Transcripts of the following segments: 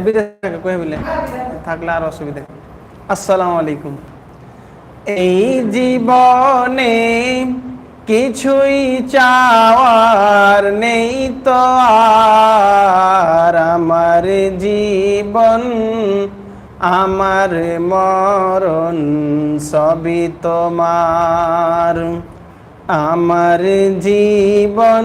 বিদেশে কয়ে বলে থাকলে আর অসুবিধা আসসালামু আলাইকুম। এই জীবনে কিছুই চাওয়ার নেই তো আর। আমার জীবন, আমার মরণ সবই তোমার। আমার জীবন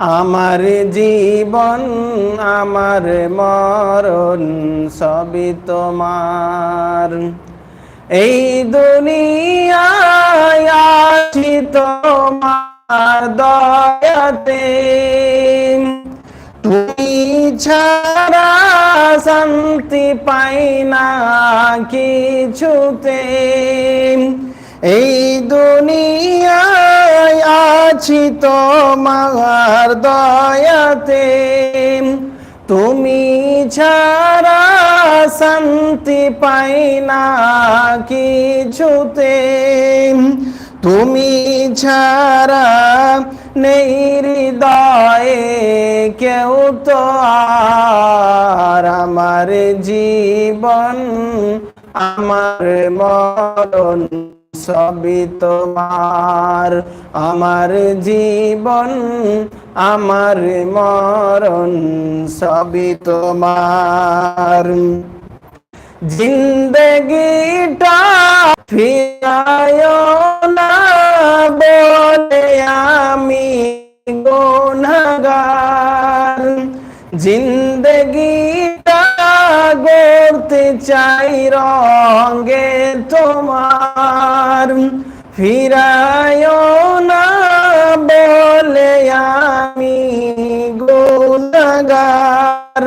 আমার জীবন, আমার মরণ সবই তোমার। এই দুনিয়ায় তোমার দয়াতে। তুমি ছাড়া শান্তি পাই না কিছুতে। এই দুনিয়ায় আছি তোমার দয়াতে। তুমি ছাড়া শান্তি পাই না কিছুতে। তুমি ছাড়া নেই হৃদয়ে কেউ তো আর। আমার জীবন, আমার মরণ সবই তোমার। আমার জীবন, আমার মরণ, সবই তোমার। জিন্দগিটা ফিরায় না, বলে আমি গুনগার। জিন্দগিটা গড়তে চাই রঙ্গে তোমার। ফিরায় না বলে আমি গুনগার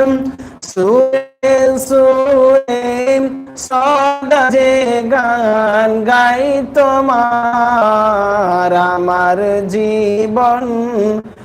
সুরে সুরে সদা যে গান গাই তোমার। আমার জীবন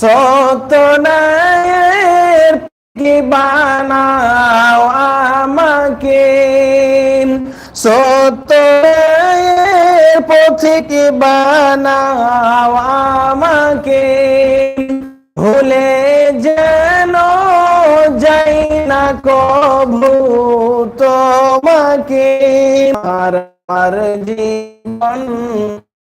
সতনায়ের কি বানাও আমাকে? সতনায়ের পথিক বানাও আমাকে। ভুলে যেন যাই না কভু তোমাকে। আর জীবন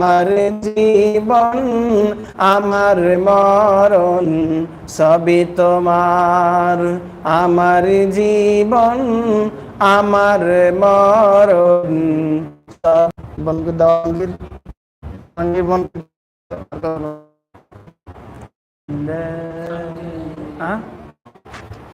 আমার জীবন আমার মরণ সবই তোমার। আমার জীবন আমার মরণ বনকে দঙ্গির অঙ্গির হ্যাঁ।